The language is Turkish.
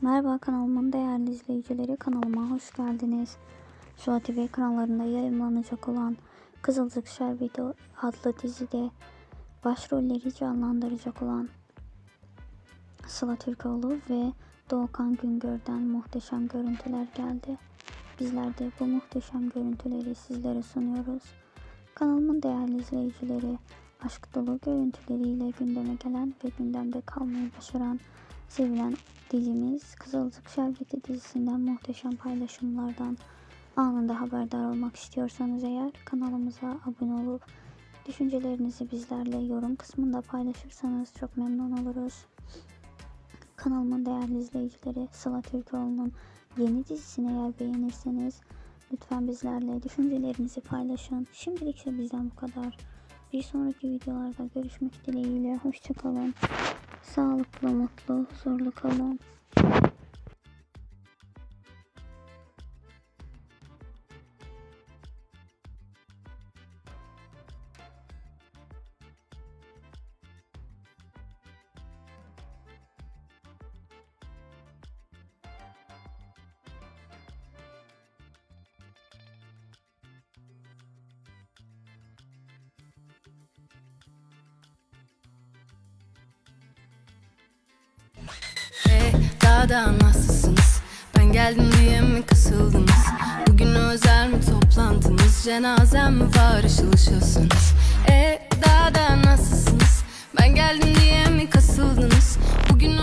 Merhaba kanalımın değerli izleyicileri kanalıma hoş geldiniz. Şu TV ekranlarında yayınlanacak olan Kızılcık Şerbeti adlı dizide başrolleri canlandıracak olan Sıla Türkoğlu ve Doğukan Güngör'den muhteşem görüntüler geldi. Bizler de bu muhteşem görüntüleri sizlere sunuyoruz. Kanalımın değerli izleyicileri aşk dolu görüntüleriyle gündeme gelen ve gündemde kalmayı başaran sevilen dizimiz Kızılcık Şerbeti dizisinden muhteşem paylaşımlardan anında haberdar olmak istiyorsanız eğer kanalımıza abone olup düşüncelerinizi bizlerle yorum kısmında paylaşırsanız çok memnun oluruz. Kanalımın değerli izleyicileri Sıla Türkoğlu'nun yeni dizisini eğer beğenirseniz lütfen bizlerle düşüncelerinizi paylaşın. Şimdilik ise bizden bu kadar. Bir sonraki videolarda görüşmek dileğiyle. Hoşçakalın. Sağlıklı, mutlu, huzurlu kalın. Daha da nasılsınız? Ben geldim diye mi kasıldınız? Bugün özel mi toplantınız? Cenazem mi var ışıl ışılsınız? Hey, daha da nasılsınız? Ben geldim diye mi kasıldınız? Bugün